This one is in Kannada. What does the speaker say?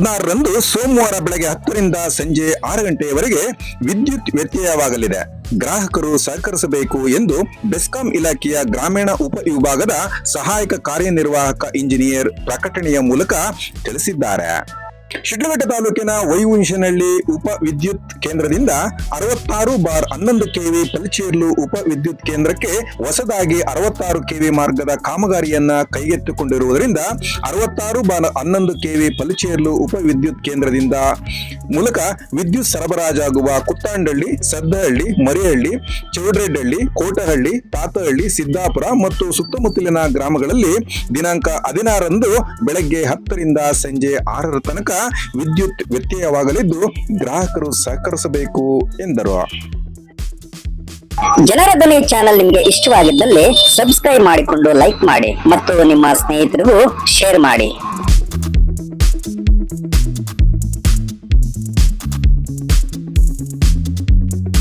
ಹದಿನಾರರಂದು ಸೋಮವಾರ ಬೆಳಗ್ಗೆ ಹತ್ತರಿಂದ ಸಂಜೆ ಆರು ಗಂಟೆಯವರೆಗೆ ವಿದ್ಯುತ್ ವ್ಯತ್ಯಯವಾಗಲಿದೆ. ಗ್ರಾಹಕರು ಸಹಕರಿಸಬೇಕು ಎಂದು ಬೆಸ್ಕಾಂ ಇಲಾಖೆಯ ಗ್ರಾಮೀಣ ಉಪ ವಿಭಾಗದ ಸಹಾಯಕ ಕಾರ್ಯನಿರ್ವಾಹಕ ಇಂಜಿನಿಯರ್ ಪ್ರಕಟಣೆಯ ಮೂಲಕ ತಿಳಿಸಿದ್ದಾರೆ. ಶಿಡ್ಲಘಟ್ಟ ತಾಲೂಕಿನ ವೈಹುಂಶನಹಳ್ಳಿ ಉಪ ವಿದ್ಯುತ್ ಕೇಂದ್ರದಿಂದ ಅರವತ್ತಾರು ಬಾರ್ ಹನ್ನೊಂದು ಕೆವಿ ಪಲ್ಚೇರ್ಲು ಉಪ ವಿದ್ಯುತ್ ಕೇಂದ್ರಕ್ಕೆ ಹೊಸದಾಗಿ ಅರವತ್ತಾರು ಕೆವಿ ಮಾರ್ಗದ ಕಾಮಗಾರಿಯನ್ನ ಕೈಗೆತ್ತಿಕೊಂಡಿರುವುದರಿಂದ ಅರವತ್ತಾರು ಬಾರ್ ಹನ್ನೊಂದು ಕೆವಿ ಪಲ್ಚೇರ್ಲು ಉಪ ವಿದ್ಯುತ್ ಕೇಂದ್ರದಿಂದ ಮೂಲಕ ವಿದ್ಯುತ್ ಸರಬರಾಜಾಗುವ ಕುತ್ತಾಂಡಹಳ್ಳಿ ಸದ್ದಹಳ್ಳಿ, ಮರಿಹಳ್ಳಿ ಚೌಡ್ರೆಡ್ಡಹಳ್ಳಿ ಕೋಟಹಳ್ಳಿ, ತಾತಹಳ್ಳಿ, ಸಿದ್ದಾಪುರ ಮತ್ತು ಸುತ್ತಮುತ್ತಲಿನ ಗ್ರಾಮಗಳಲ್ಲಿ ದಿನಾಂಕ ಹದಿನಾರರಂದು ಬೆಳಗ್ಗೆ ಹತ್ತರಿಂದ ಸಂಜೆ ಆರರ ತನಕ ವಿದ್ಯುತ್ ವ್ಯತ್ಯಯವಾಗಲಿದ್ದು ಗ್ರಾಹಕರು ಸಹಕರಿಸಬೇಕು ಎಂದರು. ಜನರ ಧ್ವನಿ ಚಾನೆಲ್ ನಿಮ್ಗೆ ಇಷ್ಟವಾಗಿದ್ದಲ್ಲಿ ಸಬ್ಸ್ಕ್ರೈಬ್ ಮಾಡಿಕೊಂಡು ಲೈಕ್ ಮಾಡಿ ಮತ್ತು ನಿಮ್ಮ ಸ್ನೇಹಿತರಿಗೂ ಶೇರ್ ಮಾಡಿ. thank you